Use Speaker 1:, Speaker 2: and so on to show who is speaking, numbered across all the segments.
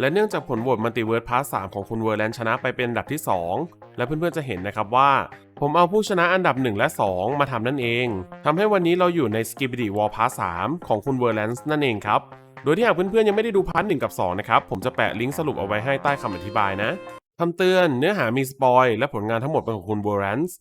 Speaker 1: และเนื่องจากผลโหวตมัลติเวิร์สพาร์ท3ของคุณเวอร์แลนด์ชนะไปเป็นอันดับที่ 2 และเพื่อนๆจะเห็นนะครับว่า ผมเอาผู้ชนะอันดับ 1 และ 2 มาทำนั่นเองทำให้วันนี้เราอยู่ใน s k i b i d y War Part 3ของคุณเวอร์แลนด์นั่นเองครับ โดยที่หากเพื่อนๆยังไม่ได้ดูพาร์ท1กับ 2 นะครับ ผมจะแปะลิงก์สรุปเอาไว้ให้ใต้คำอธิบายนะคำเตือนเนื้อหามีสปอยและผลงานทั้งหมดเป็นของคุณเวอร์แลนด์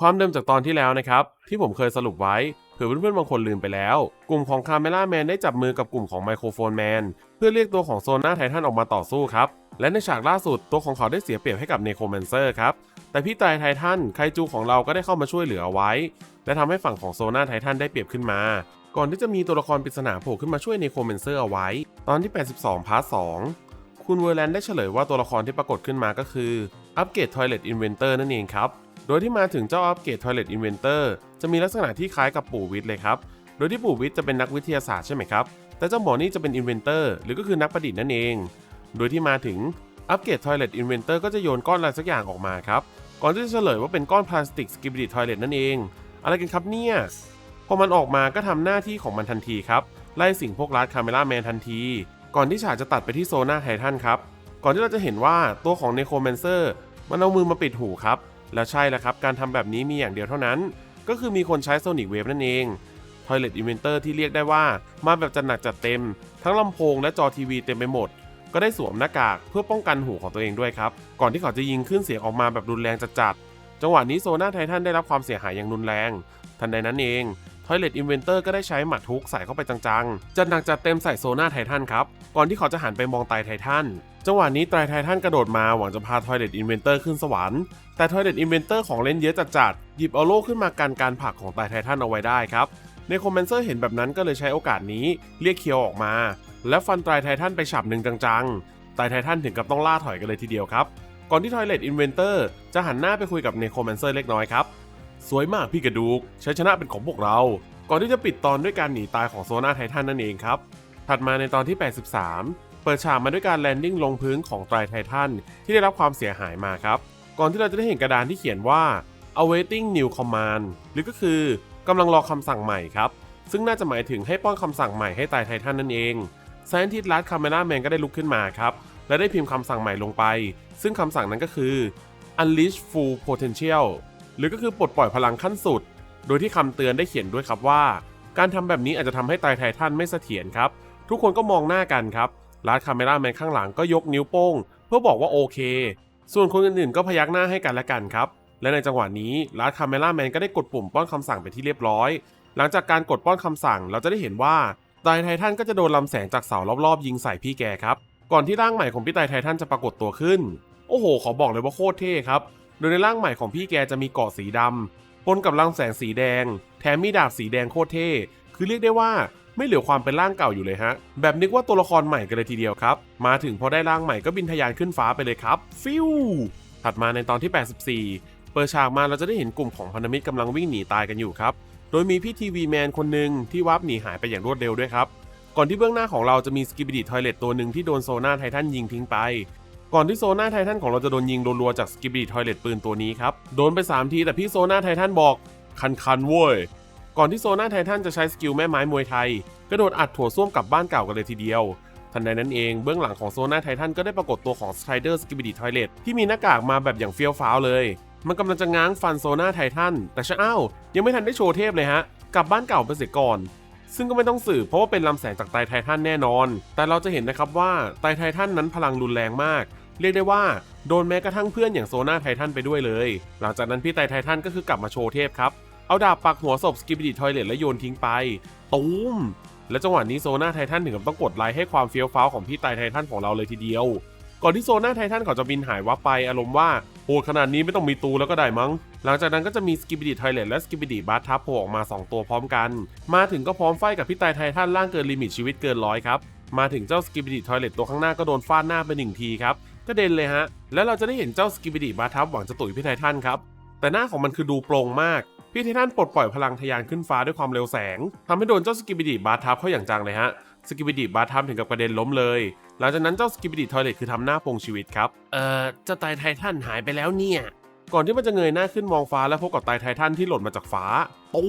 Speaker 1: ความเดิมจากตอนที่แล้วนะครับ ที่ผมเคยสรุปไว้เผื่อเพื่อนๆบางคนลืมไปแล้ว กลุ่มของคาเมล่าแมนได้จับมือกับกลุ่มของไมโครโฟนแมนเพื่อเรียกตัวของโซน่าไททันออกมาต่อสู้ครับ และในฉากล่าสุดตัวของเขาได้เสียเปรียบให้กับเนโครแมนเซอร์ครับแต่พี่ตายไททันไคจูของเราก็ได้เข้ามาช่วยเหลือไว้ และทำให้ฝั่งของโซน่าไททันได้เปรียบขึ้นมา ก่อนที่จะมีตัวละครปริศนาโผล่ขึ้นมาช่วยเนโครแมนเซอร์เอาไว้ ตอนที่ 82 พาร์ท 2 คุณเวอร์แลนด์ได้เฉลยว่าตัวละครที่ปรากฏขึ้นมาก็คืออัปเกรด Toilet Inventor นั่นเองครับ โดยที่มาถึงเจ้าอัปเกรด Toilet Inventor จะมีลักษณะที่คล้ายกับปู่วิทย์เลยครับ โดยที่ปู่วิทย์จะเป็นนักวิทยาศาสตร์ใช่ไหมครับ แต่เจ้าหมอนี่จะเป็น Inventor หรือก็คือนักประดิษฐ์นั่นเอง โดยที่มาถึงอัปเกรด Toilet Inventor ก็จะโยนก้อนอะไรสักอย่างออกมาครับ ก่อนที่จะเฉลยว่าเป็นก้อนพลาสติกสกิบ i ิ Toilet นั่นเอง อะไรกันครับเนี่ย พอมันออกมาก็ทำหน้าที่ของมันทันทีครับ ไล่สิ่งพวกรัดคาเมล่าแมนทันที ก่อนที่ฉากจะตัดไปที่โซน่าไททันครับ ก่อนที่เราจะเห็นว่าตัวของเนโครแมนเซอร์มันเอามือมาปิดหูครับ แล้วใช่แล้วครับ การทำแบบนี้มีอย่างเดียวเท่านั้น ก็คือมีคนใช้โซนิกเวฟนั่นเอง Toilet Inventor ที่เรียกได้ว่ามาแบบจัดหนักจัดเต็ม ทั้งลำโพงและจอทีวีเต็มไปหมด ก็ได้สวมหน้ากากเพื่อป้องกันหูของตัวเองด้วยครับ ก่อนที่เขาจะยิงขึ้นเสียงออกมาแบบรุนแรงจัดๆจังหวะนี้โซนาไททันได้รับความเสียหายอย่างรุนแรง ทันใดนั้นเอง Toilet Inventor ก็ได้ใช้หมัดทุกใส่เข้าไปจังๆ จัดหนักจัดเต็มใส่โซนาไททันครับ ก่อนที่เขาจะหันไปมองไตรไททัน จังหวะนี้ไตรไททันกระโดดมาหวังจะพา Toilet Inventor ขึ้นสวรรค์แต่ Toilet Inventor ของเล่นเยอะจัดๆหยิบเอาโล่ขึ้นมากันการผักของไตรไททันเอาไว้ได้ครับในคอมเมนเซอร์เห็นแบบนั้นก็เลยใช้โอกาสนี้เรียกเคียวออกมา และฟันไตรไททันไปฉับหนึ่งจังๆไตรไททันถึงกับต้องล่าถอยกันเลยทีเดียวครับ ก่อนที่ Toilet Inventor จะหันหน้าไปคุยกับเนโครแมนเซอร์เล็กน้อยครับ สวยมากพี่กระดูกชัยชนะเป็นของพวกเรา ก่อนที่จะปิดตอนด้วยการหนีตายของโซนาไททันนั่นเองครับ ถัดมาในตอนที่ 83 เปิดฉากมาด้วยการแลนดิ้งลงพื้นของไตรไททันที่ได้รับความเสียหายมาครับ ก่อนที่เราจะได้เห็นกระดานที่เขียนว่า awaiting new command หรือก็คือกำลังรอคำสั่งใหม่ครับ ซึ่งน่าจะหมายถึงให้ป้อนคำสั่งใหม่ให้ไตรไททันนั่นเองไซนทิสลัดคาเมล่าแมนก็ได้ลุกขึ้นมาครับ และได้พิมพ์คำสั่งใหม่ลงไป ซึ่งคำสั่งนั้นก็คือ unleash full potential หรือก็คือปลดปล่อยพลังขั้นสุด โดยที่คำเตือนได้เขียนด้วยครับว่า การทำแบบนี้อาจจะทำให้ไตรไททันไม่เสถียรครับ ทุกคนก็มองหน้ากันครับลาดคาเมล่าแมนข้างหลังก็ยกนิ้วโป้ง เพื่อบอกว่าโอเค ส่วนคนอื่นๆก็พยักหน้าให้กันและกันครับ และในจังหวะนี้ลาดคาเมล่าแมนก็ได้กดปุ่มป้อนคำสั่งไปที่เรียบร้อย หลังจากการกดป้อนคำสั่งเราจะได้เห็นว่าไตรไททันก็จะโดนลำแสงจากเสารอบๆ ยิงใส่พี่แกครับ ก่อนที่ร่างใหม่ของพี่ไตรไททันจะปรากฏตัวขึ้น โอ้โห ขอบอกเลยว่าโคตรเท่ครับ โดยในร่างใหม่ของพี่แกจะมีเกาะสีดำปนกับลำแสงสีแดง แถมมีดาบสีแดงโคตรเท่ คือเรียกได้ว่า ไม่เหลือความเป็นร่างเก่าอยู่เลยฮะ แบบนึกว่าตัวละครใหม่กันเลยทีเดียวครับ มาถึงพอได้ร่างใหม่ก็บินทะยานขึ้นฟ้าไปเลยครับ ฟิวถัดมาในตอนที่ 84 เปิดฉากมาเราจะได้เห็นกลุ่มของพันธมิตรกำลังวิ่งหนีตายกันอยู่ครับ โดยมีพี่ทีวีแมนคนหนึ่งที่วับหนีหายไปอย่างรวดเร็วด้วยครับ ก่อนที่เบื้องหน้าของเราจะมีสกิบิดิทอยเลตตัวหนึ่งที่โดนโซนาไททันยิงทิ้งไป ก่อนที่โซนาไททันของเราจะโดนยิงรัวๆจากสกิบิดิทอยเลตปืนตัวนี้ครับ โดนไป 3 ทีแต่พี่โซนาไททันบอกคันคันๆเว้ย ก่อนที่โซน่าไททันจะใช้สกิลแม่ไม้มวยไทย กระโดดอัดถั่วส้วมกลับบ้านเก่ากันเลยทีเดียว ทันใดนั้นเองเบื้องหลังของโซน่าไททันก็ได้ปรากฏตัวของสไตรเดอร์สกิบิดิทอยเลตที่มีหน้ากากมาแบบอย่างเฟี้ยวฟ้าวเลย มันกำลังจะง้างฟันโซน่าไททันแต่ชะอ้าวยังไม่ทันได้โชว์เทพเลยฮะกลับบ้านเก่าไปเสียก่อน ซึ่งก็ไม่ต้องสืบเพราะว่าเป็นลำแสงจากไตไททันแน่นอน แต่เราจะเห็นนะครับว่าไตไททันนั้นพลังรุนแรงมากเรียกได้ว่าโดนแม้กระทั่งเพื่อนอย่างโซน่าไททันไปด้วยเลย หลังจากนั้นพี่ไตไททันก็คือกลับมาโชว์เทพครับ เอาดาบปักหัวศพสกิบิดิทอยเลตและโยนทิ้งไป ตูม และจังหวะนี้โซนาไททันถึงกับต้องกดไลค์ให้ความเฟี้ยวฟ้าวของพี่ไตรไททันของเราเลยทีเดียว ก่อนที่โซนาไททันเขาจะบินหายวับไปอารมณ์ว่าโหดขนาดนี้ไม่ต้องมีตูแล้วก็ได้มั้ง หลังจากนั้นก็จะมีสกิบิดิทอยเลตและสกิบิดิบาร์ทับโผล่ออกมา 2 ตัวพร้อมกัน มาถึงก็พร้อมไฟกับพี่ไตรไททันล่างเกินลิมิตชีวิตเกินร้อยครับมาถึงเจ้าสกิบิดิทอยเลตตัวข้างหน้าก็โดนฟาดหน้าไปหนึ่งทีครับกระเด็นเลยฮะ แล้วเราจะได้เห็นเจ้าสกิบิดิบาทับหวังจะตุ๋ยพี่ไททันครับ แต่หน้าของมันคือดูโปร่งมาก พี่ไททันปลดปล่อยพลังทะยานขึ้นฟ้าด้วยความเร็วแสงทำให้โดนเจ้าสกิบิดิบาร์ทับเข้าอย่างจังเลยฮะสกิบิดิบาร์ทับถึงกับกระเด็นล้มเลย หลังจากนั้นเจ้าสกิบิดิทอยเลตคือทำหน้าโปงชีวิตครับ เอ่อเจ้าไตรไททันหายไปแล้วเนี่ย ก่อนที่มันจะเงยหน้าขึ้นมองฟ้าแล้วพบกับไตรไททันที่หล่นมาจากฟ้าตู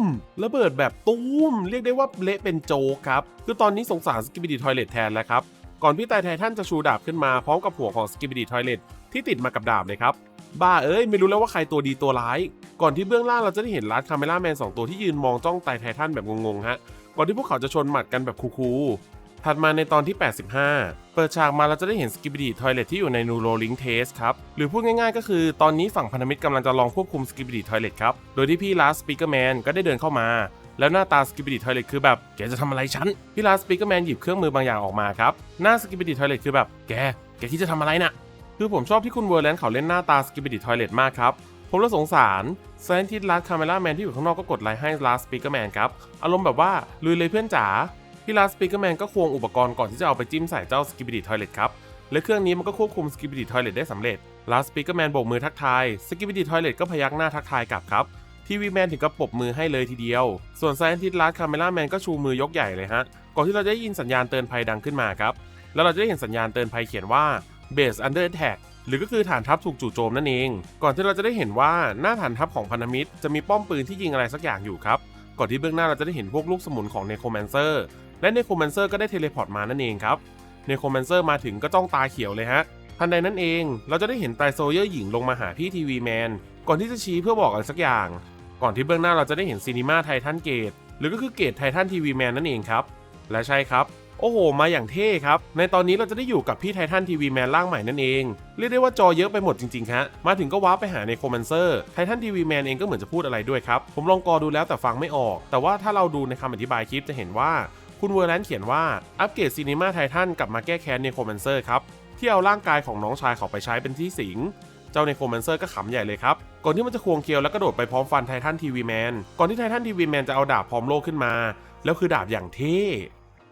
Speaker 1: มระเบิดแบบตูมเรียกได้ว่าเละเป็นโจกครับคือตอนนี้สงสารสกิบิดิทอยเลตแทนแล้วครับก่อนพี่ไตไททันจะชูดาบขึ้นมาพร้อมกับหัวของสกิบิดีทอยเลตที่ติดมากับดาบเลยครับบ้าเอ้ยไม่รู้แล้วว่าใครตัวดีตัวร้าย ก่อนที่เบื้องล่างเราจะได้เห็นลัดคาเมล่าแมนสองตัวที่ยืนมองจ้องไตไททันแบบงงๆฮะ ก่อนที่พวกเขาจะชนหมัดกันแบบคูลๆถัดมาในตอนที่ 85 เปิดฉากมาเราจะได้เห็นสกิบดีทอยเลตที่อยู่ในนูโรลิงเทสครับ หรือพูดง่ายๆ ก็คือตอนนี้ฝั่งพันธมิตรกำลังจะลองควบคุมสกิบดีทอยเลตครับ โดยที่พี่ลาสปีกเกอร์แมนก็ได้เดินเข้ามาแล้วหน้าตาสกิบิดีทอยเลตคือแบบแกจะทำอะไรฉันพี่ลาสปีกเกอร์แมนหยิบเครื่องมือบางอย่างออกมาครับหน้าสกิบิดีทอยเลตคือแบบแกแกคิดจะทำอะไรน่ะคือผมชอบที่คุณเวอร์แลนด์เขาเล่นหน้าตาสกิบิดีทอยเลตมากครับ ผมเลยสงสารแซนทิสลัสคาเมล่าแมนที่อยู่ข้างนอกก็กดไลค์ให้ลาสปีกเกอร์แมนครับ อารมณ์แบบว่าลุยเลยเพื่อนจ๋าพี่ลาสปีกเกอร์แมนก็ควงอุปกรณ์ก่อนที่จะเอาไปจิ้มใส่เจ้าสกิบิดีทอยเลตครับ และเครื่องนี้มันก็ควบคุมสกิบิดีทอยเลตได้สำเร็จลาสปีกเกอร์แมนโบกมือทักทายสกิบิดีทอยเลตก็พยักหน้าทักทายกลับครับทีวีแมนถึงกับปรบมือให้เลยทีเดียว ส่วนไซนทิสลัสคาเมล่าแมนก็ชูมือยกใหญ่เลยฮะ ก่อนที่เราจะได้ยินสัญญาณเตือนภัยดังขึ้นมาครับ แล้วเราจะได้เห็นสัญญาณเตือนภัยเขียนว่า base under attack หรือก็คือฐานทัพถูกจู่โจมนั่นเอง ก่อนที่เราจะได้เห็นว่าหน้าฐานทัพของพันธมิตร จะมีป้อมปืนที่ยิงอะไรสักอย่างอยู่ครับ ก่อนที่เบื้องหน้าเราจะได้เห็นพวกลูกสมุนของเนโครแมนเซอร์ และเนโครแมนเซอร์ก็ได้เทเลพอร์ตมานั่นเองครับ เนโครแมนเซอร์มาถึงก็จ้องตาเขียวเลยฮะ ทันใดนั้นเอง เราจะได้เห็นไตโซเยอร์หญิงลงมาหาพี่ทีวีแมน ก่อนที่จะชี้เพื่อบอกอะไรสักอย่าง ก่อนที่เบื้องหน้าเราจะได้เห็นซีนีมาไททันเกต หรือก็คือเกตไททันทีวีแมนนั่นเองครับ และใช่ครับ โอ้โห มาอย่างเท่ครับ ในตอนนี้เราจะได้อยู่กับพี่ไททันทีวีแมนร่างใหม่นั่นเอง เรียกได้ว่าจอเยอะไปหมดจริงๆฮะมาถึงก็ว้าไปหาในโคม m นเซอร์ไททันทีวีแมนเองก็เหมือนจะพูดอะไรด้วยครับ ผมลองกอดูแล้วแต่ฟังไม่ออก แต่ว่าถ้าเราดูในคำอธิบายคลิปจะเห็นว่า คุณเวอร์แลนด์เขียนว่าอัปเกรดซีนีมาไททันกลับมาแก้แค้นในโคม m นเซอร์ครับที่เอาร่างกายของน้องชายเขาไปใช้เป็นที่สิงเจ้าในโครแมนเซอร์ก็ขำใหญ่เลยครับ ก่อนที่มันจะควงเคียวแล้วกระโดดไปพร้อมฟันไททันทีวีแมน ก่อนที่ไททันทีวีแมนจะเอาดาบพร้อมโลขึ้นมา แล้วคือดาบอย่างเท่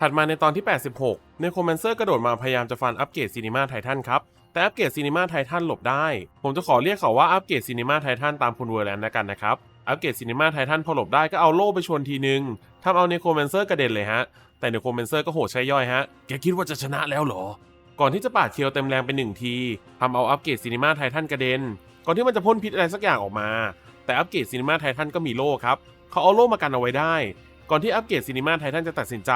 Speaker 1: ถัดมาในตอนที่ 86 ในโครแมนเซอร์กระโดดมาพยายามจะฟันอัปเกรดซีนีมาไททันครับ แต่อัปเกรดซีนีมาไททันหลบได้ ผมจะขอเรียกเขาว่าอัปเกรดซีนีมาไททันตามคุณเวอร์แลนด์แล้วกันนะครับ อัปเกรดซีนีมาไททันพอหลบได้ก็เอาโล่ไปชนทีนึงทำเอาเนโครแมนเซอร์กระเด็นเลยฮะ แต่เนโครแมนเซอร์ก็โหดใช้ย่อยฮะ แกคิดว่าจะชนะแล้วเหรอ ก่อนที่จะปาดเคียวเต็มแรงไปหนึ่งทีทำเอาอัปเกรดซีนีมาไททันกระเด็น ก่อนที่มันจะพ่นพิษอะไรสักอย่างออกมา แต่อัปเกรดซีนีมาไททันก็มีโล่ครับ เขาเอาโล่มากันเอาไว้ได้ ก่อนที่อัปเกรดซีนีมาไททันจะตัดสินใจ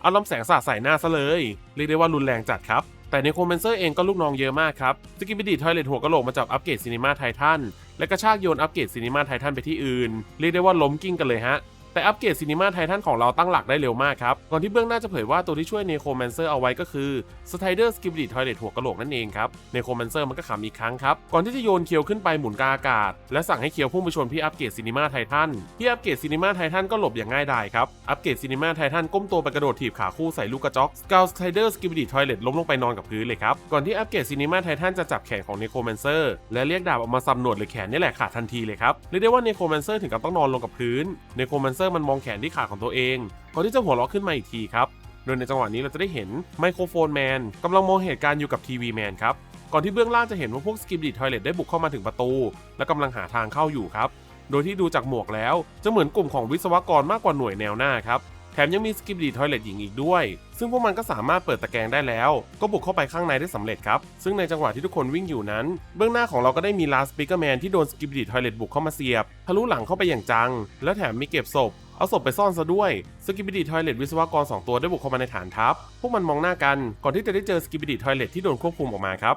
Speaker 1: เอาลำแสงสาดใส่หน้าซะเลย เรียกได้ว่ารุนแรงจัดครับ แต่ในโคเมนเซอร์เองก็ลูกน้องเยอะมากครับสกิปปิดีทอยเลตหัวกะโหลกมาจับอัปเกรดซีนีมาไททันและกระชากโยนอัปเกรดซีนีมาไททันไปที่อื่น เรียกได้ว่าล้มกิ้งกันเลยฮะ แต่อัปเกรดซีนีมาไททันของเราตั้งหลักได้เร็วมากครับ ก่อนที่เบื้องหน้าจะเผยว่าตัวที่ช่วยเนโครแมนเซอร์เอาไว้ก็คือสไตเดอร์สกิปดีทอยเลตหัวกะโหลกนั่นเองครับเนโครแมนเซอร์มันก็ขำอีกครั้งครับ ก่อนที่จะโยนเคียวขึ้นไปหมุนกาอากาศ และสั่งให้เคียวพุ่งไปชนพี่อัปเกรดซีนีมาไททันพี่อัปเกรดซีนีมาไททันก็หลบอย่างง่ายดายครับอัปเกรดซีนีมาไททันก้มตัวไปกระโดดถีบขาคู่ใส่ลูกกระจอกสกาวสไตเดอร์สกิปดีทอยเลตล้มลงไปนอนกับพื้นเลยครับก่อนที่อัปเกรดซีนีมาไททันจะจับแขนของเนโครแมนเซอร์และเรียกดาบออกมาซ้ำหนวดหรือแขนนี่แหละขาดทันทีเลยครับเรียกได้ว่าเนโครแมนเซอร์ถึงกับต้องนอนลงกับพื้นเนโครแมนเซอร์มันมองแขนที่ขาของตัวเองก่อนที่จะหัวเราะขึ้นมาอีกทีครับ โดยในจังหวะนี้เราจะได้เห็นไมโครโฟนแมนกำลังมองเหตุการณ์อยู่กับทีวีแมนครับ ก่อนที่เบื้องล่างจะเห็นว่าพวกสกิมดีทอยเลตได้บุกเข้ามาถึงประตู และกำลังหาทางเข้าอยู่ครับ โดยที่ดูจากหมวกแล้วจะเหมือนกลุ่มของวิศวกรมากกว่าหน่วยแนวหน้าครับ แถมยังมีสกิมดีทอยเลตหญิงอีกด้วย ซึ่งพวกมันก็สามารถเปิดตะแกรงได้แล้ว ก็บุกเข้าไปข้างในได้สำเร็จครับ ซึ่งในจังหวะที่ทุกคนวิ่งอยู่นั้น เบื้องหน้าของเราก็ได้มีลาสปิเกอร์แมนที่โดนสกิปดีทอยเลตบุกเข้ามาเสียบทะลุหลังเข้าไปอย่างจัง และแถมมีเก็บศพเอาศพไปซ่อนซะด้วย สกิป i ดีทอยเลตวิศวกร 2 ตัวได้บุกเข้ามาในฐานทัพ พวกมันมองหน้ากัน ก่อนที่จะได้เจอสกิป i ดีทอยเลตที่โดนควบคุมออกมาครับ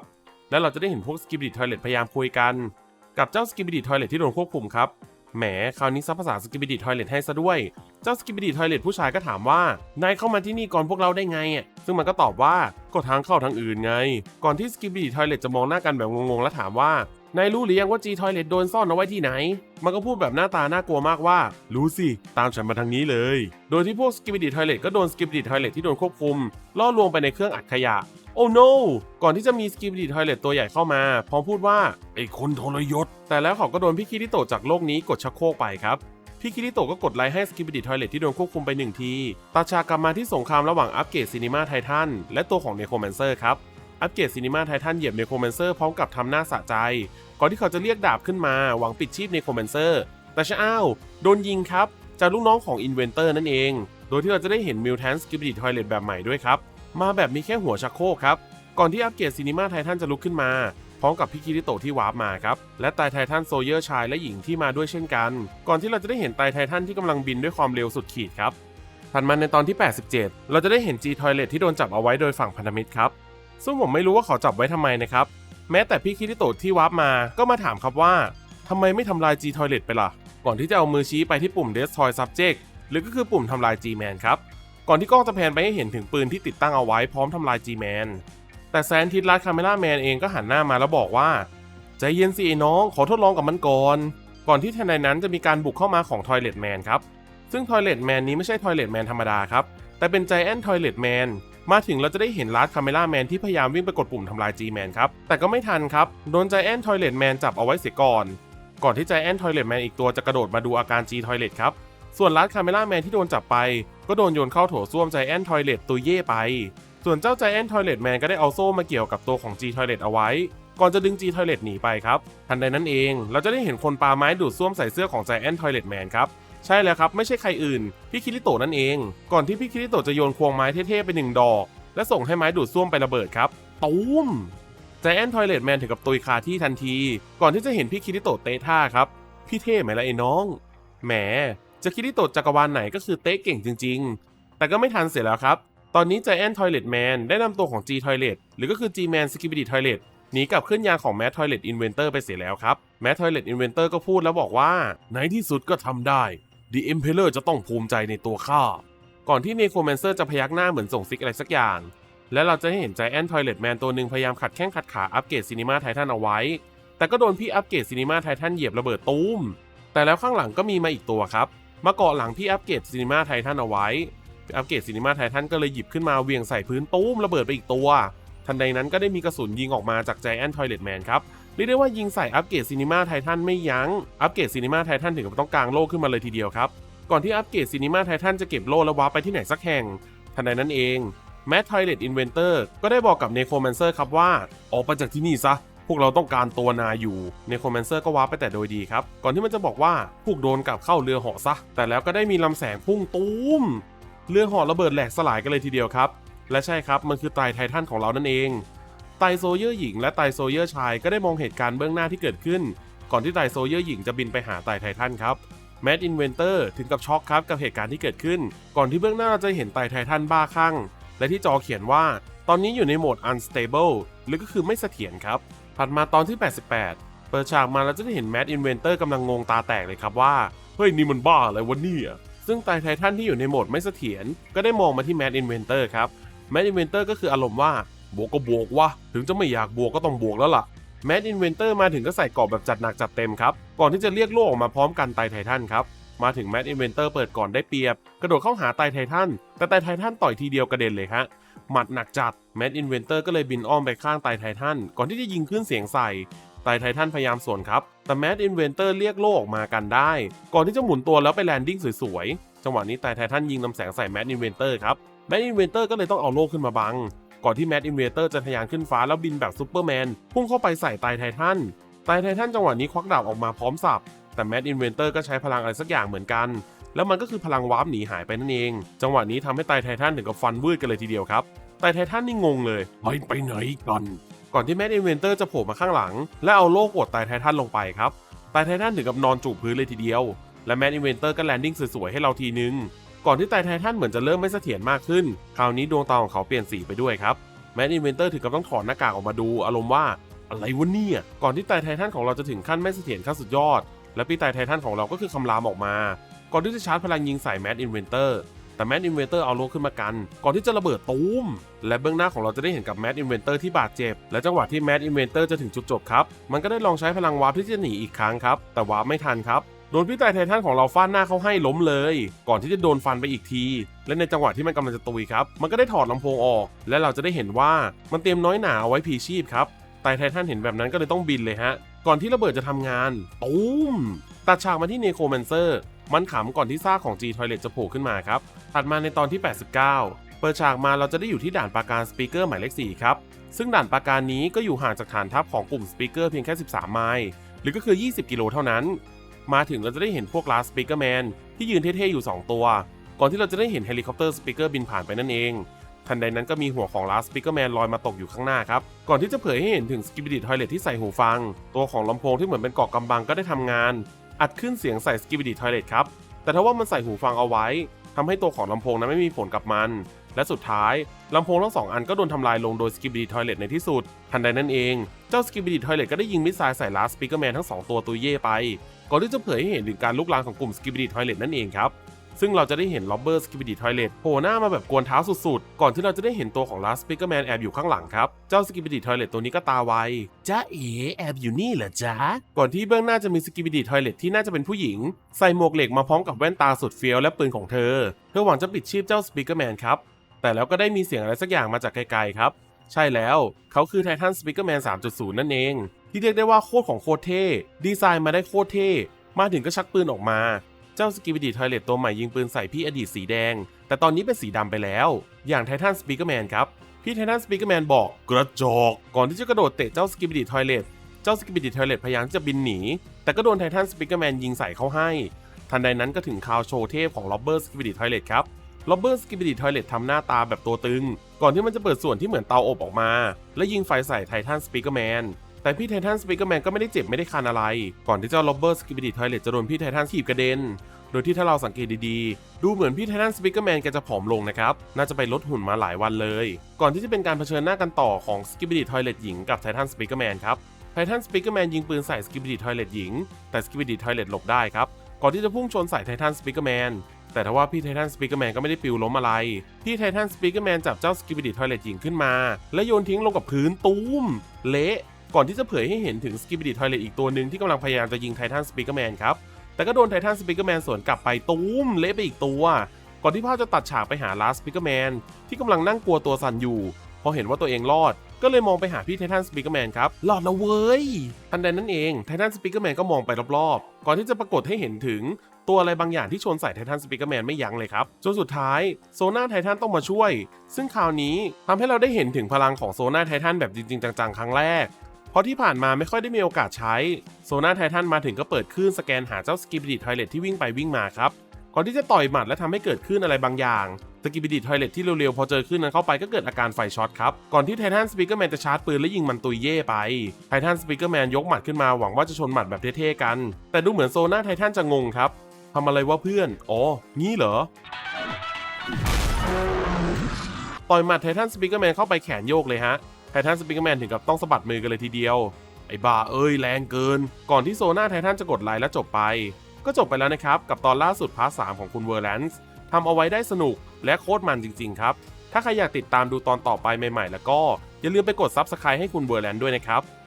Speaker 1: และเราจะได้เห็นพวกสกิป i ดีทอยเลตพยายามคุยกัน กับเจ้าสกิป i ดีทอยเลตที่โดนควบคุมครับ แหมคราวนี้ซับภาษาสกิป i ดีทอยเลตให้ซะด้วย เจ้าสกิป i ดีทอยเลตผู้ชายก็ถามว่า นายเข้ามาที่นี่ก่อนพวกเราได้ไงอะ ซึ่งมันก็ตอบว่าก็ทางเข้าทางอื่นไง ก่อนที่สกิป i ดีทอยเลตจะมองหน้ากันแบบงงๆและถามว่านายรู้หรือยังว่า G Toilet โดนซ่อนเอาไว้ที่ไหน มันก็พูดแบบหน้าตาน่ากลัวมากว่า รู้สิ ตามฉันมาทางนี้เลย โดยที่พวก Skibidi Toilet ก็โดน Skibidi Toilet ที่โดนควบคุม ล่อลวงไปในเครื่องอัดขยะ โอ้ no ก่อนที่จะมี Skibidi Toilet ตัวใหญ่เข้ามา พร้อมพูดว่า ไอ้คนทรยศ แต่แล้วเขาก็โดนพี่คิริโตะจากโลกนี้กดชักโครกไปครับพี่คิริโตะก็กดไลค์ให้ Skibidi Toilet ที่โดนควบคุมไปหนึ่งทีตัดฉากลับมาที่สงครามระหว่างอัปเกรดซีนีมาไททันและตัวของเนโครแมนเซอร์ครับ อัปเกรดซีนีมาไททันเหยียบเนโครแมนเซอร์พร้อมกับทำหน้าสะใจ ก่อนที่เขาจะเรียกดาบขึ้นมาหวังปิดชีพเนโครแมนเซอร์ แต่ชะอ้าว โดนยิงครับ จากลูกน้องของอินเวนเตอร์นั่นเอง โดยที่เราจะได้เห็นมิวแทนสกิปดีทอยเลตแบบใหม่ด้วยครับ มาแบบมีแค่หัวชักโครกครับ ก่อนที่อัปเกรดซีนีมาไททันจะลุกขึ้นมา พร้อมกับพี่คิริโตะที่วาร์ปมาครับ และไตไททันโซเยอร์ชายและหญิงที่มาด้วยเช่นกัน ก่อนที่เราจะได้เห็นไตไททันที่กำลังบินด้วยความเร็วสุดขีดครับถัดมาในตอนที่ 87 เราจะได้เห็น G Toilet ที่โดนจับเอาไว้โดยฝั่งพันธมิตรครับ ซึ่งผมไม่รู้ว่าเขาจับไว้ทำไมนะครับ แม้แต่พี่คิริโตะที่วาร์ปมา ก็มาถามครับว่าทำไมไม่ทำลาย G Toilet ไปล่ะ ก่อนที่จะเอามือชี้ไปที่ปุ่ม Destroy Subject หรือก็คือปุ่มทำลาย G-Man ครับ ก่อนที่กล้องจะแพนไปให้เห็นถึงปืนที่ติดตั้งเอาไว้พร้อมทำลาย G-Man แต่แซนทิดลัดคาเมล่าแมนเองก็หันหน้ามาแล้วบอกว่า ใจเย็นสิไอ้น้องขอทดลองกับมันก่อน ก่อนที่ทันใดนั้นจะมีการบุกเข้ามาของ Toilet Man ครับ ซึ่ง Toilet Man นี้ไม่ใช่ Toilet Man ธรรมดาครับ แต่เป็น Giant Toilet Man มาถึงเราจะได้เห็นลัดคาเมล่าแมนที่พยายามวิ่งไปกดปุ่มทำลาย G-Man ครับ แต่ก็ไม่ทันครับ โดน Giant Toilet Man จับเอาไว้เสียก่อน ก่อนที่ Giant Toilet Man อีกตัวจะกระโดดมาดูอาการ G Toilet ครับ ส่วนลัดคาเมล่าแมนที่โดนจับไป ก็โดนโยนเข้าโถส้วม Giant Toilet ตัวเย่ไป ส่วนเจ้า Giant Toilet Man ก็ได้เอาโซ่มาเกี่ยวกับตัวของ G Toilet เอาไว้ ก่อนจะดึง G Toilet หนีไปครับ ทันใดนั้นเอง เราจะได้เห็นคนปาไม้ดูดซ่วมใส่เสื้อของ Giant Toilet Man ครับใช่แล้วครับ ไม่ใช่ใครอื่น พี่คิริโตะนั่นเอง ก่อนที่พี่คิริโตะจะโยนควงไม้เท่ๆไปหนึ่งดอก และส่งให้ไม้ดูดซ่วมไประเบิดครับ ตูม Giant Toilet Man ถึงกับตุยคาที่ทันที ก่อนที่จะเห็นพี่คิริโตะเตะท่าครับ พี่เท่ไหมล่ะไอ้น้อง แหม จะคิริโตะจักรวาลไหนก็คือเตะเก่งจริง ๆ แต่ก็ไม่ทันเสียแล้วครับ ตอนนี้ Giant Toilet Man ได้นำตัวของ G Toilet หรือก็คือ G Man Skibidi Toilet หนีกลับขึ้นยานของ Mad Toilet Inventor ไปเสียแล้วครับ Mad Toilet Inventor ก็พูดแล้วบอกว่า ในที่สุดก็ทำได้ The Emperor จะต้องภูมิใจในตัวข้า ก่อนที่ Necromancer จะพยักหน้าเหมือนส่งซิกอะไรสักอย่าง และเราจะได้เห็น Giant Toilet Man ตัวหนึ่งพยายามขัดแข้งขัดขาอัปเกรด Cinema Titan เอาไว้ แต่ก็โดนพี่อัปเกรด Cinema Titan เหยียบระเบิดตูมแต่แล้วข้างหลังก็มีมาอีกตัวครับ มาเกาะหลังพี่อัปเกรด Cinema Titan เอาไว้อัปเกรด Cinema Titan ก็เลยหยิบขึ้นมาเวียงใส่พื้นตูมระเบิดไปอีกตัว ทันใดนั้นก็ได้มีกระสุนยิงออกมาจาก Giant Toilet Man ครับเรียกได้ว่ายิงใส่อัปเกรด Cinema Titan ไม่ยัง้งอัปเกรด Cinema Titan ถึงกับต้องกลางโล่ขึ้นมาเลยทีเดียวครับก่อนที่อัปเกรด Cinema Titan จะเก็บโล่แล้ววาไปที่ไหนสักแห่ง ทันใดนั้นเอง Mad Toilet Inventor ก็ได้บอกกับ Necromancer ครับว่าออกไปจากที่นี่ซะ วกเราต้องการตัวนายอยู่ Necromancer ก็วาไปแต่โดยดีครับ ก่อนที่มันจะบอกว่าพวกโดนกลับเข้าเรือเหาะซะ แต่แล้วก็ได้มีลำแสงพุ่งตูมเรือเหาะระเบิดแหลกสลายกันเลยทีเดียวครับ และใช่ครับมันคือไตไททันของเรานั่นเองไตโซเยอร์หญิงและไตโซเยอร์ชายก็ได้มองเหตุการณ์เบื้องหน้าที่เกิดขึ้น ก่อนที่ไตโซเยอร์หญิงจะบินไปหาไตไททันครับแมดอินเวนเตอร์ถึงกับช็อกครับกับเหตุการณ์ที่เกิดขึ้น ก่อนที่เบื้องหน้าเราจะเห็นไตไททันบ้าคลั่งและที่จอเขียนว่า ตอนนี้อยู่ในโหมด unstable หรือก็คือไม่เสถียรครับ ถัดมาตอนที่ 88 เปิดฉากมาเราจะได้เห็นแมดอินเวนเตอร์กำลังงงตาแตกเลยครับว่า เฮ้ยนี่มันบ้าอะไรวะเนี่ยซึ่งไตไททันที่อยู่ในโหมดไม่เสถียรก็ได้มองมาที่แมดอินเวนเตอร์ครับแมดอินเวนเตอร์ก็คืออารมณ์ว่าบวกก็บวกวะถึงจะไม่อยากบวกก็ต้องบวกแล้วล่ะแมดอินเวนเตอร์มาถึงก็ใส่กรอบแบบจัดหนักจัดเต็มครับก่อนที่จะเรียกโล่ออกมาพร้อมกันไตไททันครับมาถึงแมดอินเวนเตอร์เปิดก่อนได้เปรียบ กระโดดเข้าหาไตไททันแต่ไตไททันต่อยทีเดียวกระเด็นเลยฮะ หมัดหนักจัดแมดอินเวนเตอร์ก็เลยบินอ้อมไปข้างไตไททันก่อนที่จะยิงขึ้นเสียงใส่ไตไททันพยายามสวนครับ แต่แมดอินเวนเตอร์เรียกโล่ออกมากันได้ ก่อนที่จะหมุนตัวแล้วไปแลนดิ้งสวยๆ จังหวะนี้ไตไททันยิงนำแสงใส่แมดอินเวนเตอร์ครับ แมดอินเวนเตอร์ก็เลยต้องเอาโล่ขึ้นมาบัง ก่อนที่แมดอินเวนเตอร์จะทะยานขึ้นฟ้าแล้วบินแบบซูเปอร์แมนพุ่งเข้าไปใส่ไตไททัน ไตไททันจังหวะนี้ควักดาบออกมาพร้อมสับ แต่แมดอินเวนเตอร์ก็ใช้พลังอะไรสักอย่างเหมือนกัน แล้วมันก็คือพลังวาร์ปหนีหายไปนั่นเอง จังหวะนี้ทำให้ไตไททันถึงกับฟันวืดกันเลยทีเดียวครับ ไตรไททันนี่งงเลยไปไปไหนกันก่อนที่แมดอินเวนเตอร์จะโผล่มาข้างหลัง และเอาโล่กดไตรไททันลงไปครับไตรไททันถึงกับนอนจูบพื้นเลยทีเดียว และแมดอินเวนเตอร์ก็แลนดิ้งสวยๆให้เราทีนึง ก่อนที่ไตรไททันเหมือนจะเริ่มไม่เสถียรมากขึ้น คราวนี้ดวงตาของเขาเปลี่ยนสีไปด้วยครับแมดอินเวนเตอร์ถึงกับต้องถอดหน้ากากออกมาดูอารมณ์ว่าอะไรวะเนี่ยก่อนที่ไตรไททันของเราจะถึงขั้นไม่เสถียรขั้นสุดยอด และพี่ไตรไททันของเราก็คือคำรามออกมา ก่อนที่จะชาร์จพลังยิงใส่แมดอินเวนเตอร์ แต่แมดอินเวนเตอร์เอาโลขึ้นมากัน ก่อนที่จะระเบิดตูม และเบื้องหน้าของเราจะได้เห็นกับแมดอินเวนเตอร์ที่บาดเจ็บ และจังหวะที่แมดอินเวนเตอร์จะถึงจุดจบครับ มันก็ได้ลองใช้พลังวาร์ปที่จะหนีอีกครั้งครับ แต่วาร์ปไม่ทันครับโดนพี่ไตรไททันของเราฟาดหน้าเขาให้ล้มเลย ก่อนที่จะโดนฟันไปอีกที และในจังหวะที่มันกำลังจะตุยครับ มันก็ได้ถอดลำโพงออก และเราจะได้เห็นว่ามันเตรียมน้อยหนาเอาไว้พีชีพครับไตรไททันเห็นแบบนั้นก็เลยต้องบินเลยฮะ ก่อนที่ระเบิดจะทำงาน ตูมตัดฉากมาที่เนโครแมนเซอร์มันขำก่อนที่ซากของ G Toilet จะโผล่ขึ้นมาครับ ถัดมาในตอนที่ 89 เปิดฉากมาเราจะได้อยู่ที่ด่านปราการสปีกเกอร์หมายเลข4ครับ ซึ่งด่านปราการนี้ก็อยู่ห่างจากฐานทัพของกลุ่มสปีกเกอร์เพียงแค่ 13 ไมล์หรือก็คือ 20 กิโลเท่านั้น มาถึงเราจะได้เห็นพวกลาสปีกเกอร์แมนที่ยืนเท่ๆอยู่ 2 ตัว ก่อนที่เราจะได้เห็นเฮลิคอปเตอร์สปีกเกอร์บินผ่านไปนั่นเองทันใดนั้นก็มีหัวของลาสสปีกเกอร์แมนลอยมาตกอยู่ข้างหน้าครับ ก่อนที่จะเผยให้เห็นถึงสกิบิดิทอยเลทที่ใส่หูฟัง ตัวของลำโพงที่เหมือนเป็นเกาะกำบังก็ได้ทำงาน อัดขึ้นเสียงใส่สกิบิดีทอยเลตครับ แต่ถ้าว่ามันใส่หูฟังเอาไว้ทำให้ตัวของลำโพงนั้นไม่มีผลกับมัน และสุดท้ายลำโพงทั้งสองอันก็โดนทำลายลงโดยสกิบดีทอยเลตในที่สุด ทันใดนั้นเอง เจ้าสกิบดีทอยเลตก็ได้ยิงมิสไซล์ใส่ลาสปิกเกอร์แมนทั้งสองตัวตัวเย่ไป ก่อนที่จะเผยให้เห็นถึงการลุกลามของกลุ่มสกิบดีทอยเลตนั่นเองครับ ซึ่งเราจะได้เห็นล็อบเบอร์สกิบดีทอยเลตโผล่หน้ามาแบบกวนเท้าสุดๆ ก่อนที่เราจะได้เห็นตัวของลาสปิกเกอร์แมนแอบอยู่ข้างหลังครับ เจ้าสกิบดีทอยเลตตัวนี้ก็ตาไวจ้าเอ๋แอบอยู่นี่เหรอจ๊ะ ก่อนที่เบื้องหน้าจะมีสกิบดีทอยเลตที่น่าจะเป็นผู้หญิง ใส่หมวกเหล็กมาพร้อมกับแว่นตาสุดเฟี้ยวและปืนของเธอ เพื่อหวังจะปิดชีพเจ้าสปิกเกอร์แมนครับแต่แล้วก็ได้มีเสียงอะไรสักอย่างมาจากไกลๆครับ ใช่แล้วเขาคือไททันสปิกเกอร์แมน3.0 นั่นเอง ที่เรียกได้ว่าโคตรของโคตรเท่ ดีไซน์มาได้โคตรเท่ มาถึงก็ชักปืนออกมา เจ้าสกิบิดีทอยเลตตัวใหม่ยิงปืนใส่พี่อดีตสีแดง แต่ตอนนี้เป็นสีดำไปแล้ว อย่างไททันสปิกเกอร์แมนครับ พี่ไททันสปิกเกอร์แมนบอกกระจอกก่อนที่จะกระโดดเตะเจ้าสกิบิดีทอยเลตเจ้าสกิบิดีทอยเลตพยายามจะบินหนี แต่ก็โดนไททันสปิกเกอร์แมนยิงใส่เข้าให้ ทันใดนั้นก็ถึงคาวโชว์เทพของล็อบเบอร์สกิบิดีทอยเลตครับล็อบเบอร์สกิบิดีทอยเลตทำหน้าตาแบบตัวตึง ก่อนที่มันจะเปิดส่วนที่เหมือนเตาอบออกมา และยิงไฟใส่ไททันสปีกเกอร์แมน แต่พี่ไททันสปีกเกอร์แมนก็ไม่ได้เจ็บไม่ได้คันอะไร ก่อนที่เจ้าล็อบเบอร์สกิบิดีทอยเลตจะโดนพี่ไททันถีบกระเด็น โดยที่ถ้าเราสังเกตดีๆ ดูเหมือนพี่ไททันสปีกเกอร์แมนแกจะผอมลงนะครับ น่าจะไปลดหุ่นมาหลายวันเลย ก่อนที่จะเป็นการเผชิญหน้ากันต่อของสกิบิดีทอยเลตหญิงกับไททันสปีกเกอร์แมนครับ ไททันสปีกเกอร์แมนยิงปืนใส่สกิบิดีทอยเลตหญิง แต่สกิบิดีทอยเลตหลบได้ครับ ก่อนที่จะพุ่งชนใส่ไททันสปีกเกอร์แมนแต่ทว่าพี่ไททันสปีกเกอร์แมนก็ไม่ได้ปิวล้มอะไร พี่ไททันสปีกเกอร์แมนจับเจ้าสกิบิดิทอยเลตหญิงขึ้นมา และโยนทิ้งลงกับพื้นตูมเละ ก่อนที่จะเผยให้เห็นถึงสกิบิดิทอยเลตอีกตัวหนึ่งที่กำลังพยายามจะยิงไททันสปีกเกอร์แมนครับ แต่ก็โดนไททันสปีกเกอร์แมนสวนกลับไปตูมเละไปอีกตัว ก่อนที่ภาพจะตัดฉากไปหาลาสสปีกเกอร์แมนที่กำลังนั่งกลัวตัวสั่นอยู่ พอเห็นว่าตัวเองรอด ก็เลยมองไปหาพี่ไททันสปีกเกอร์แมนครับรอดแล้วเว้ยทันใดนั้นเองไททันสปีกเกอร์แมนก็มองไปรอบๆ ก่อนที่จะปรากฏให้เห็นถึงตัวอะไรบางอย่างที่ชนใส่ไททันสปีกเกอร์แมนไม่ยั้งเลยครับ จนสุดท้ายโซน่าไททันต้องมาช่วย ซึ่งคราวนี้ทำให้เราได้เห็นถึงพลังของโซน่าไททันแบบจริง ๆ จัง ๆ ครั้งแรก เพราะที่ผ่านมาไม่ค่อยได้มีโอกาสใช้โซน่าไททันมาถึงก็เปิดคลื่นสแกนหาเจ้าสกิบิดิทอยเลตที่วิ่งไปวิ่งมาครับก่อนที่จะต่อยหมัดและทำให้เกิดคลื่นอะไรบางอย่างสกิบิดิทอยเลตที่เร็วๆ พอเจอคลื่นนั้นเข้าไปก็เกิดอาการไฟช็อตครับ ก่อนที่ไททันสปีกเกอร์แมนจะชาร์จปืนและยิงมันตุยเย่ไปไททันสปีกเกอร์แมนยกหมัดขึ้นมาหวังว่าจะชนหมัดแบบเท่ๆกัน แต่ดูเหมือนโซน่าไททันจะงงครับทำอะไรวะเพื่อน อ๋อ งี้เหรอ ต่อยหมัดไททันสปีกเกอร์แมนเข้าไปแขนโยกเลยฮะ ไททันสปีกเกอร์แมนถึงกับต้องสะบัดมือกันเลยทีเดียว ไอ้บ้าเอ้ยแรงเกิน ก่อนที่โซน่าไททันจะกดไลน์และจบไป ก็จบไปแล้วนะครับ กับตอนล่าสุดพาร์ทสามของคุณเวอร์แลนซ์ทำเอาไว้ได้สนุกและโคตรมันจริง ๆ ครับ ถ้าใครอยากติดตามดูตอนต่อไปใหม่ๆ แล้วก็อย่าลืมไปกดซับสไครต์ให้คุณเวอร์แลนด์ด้วยนะครับ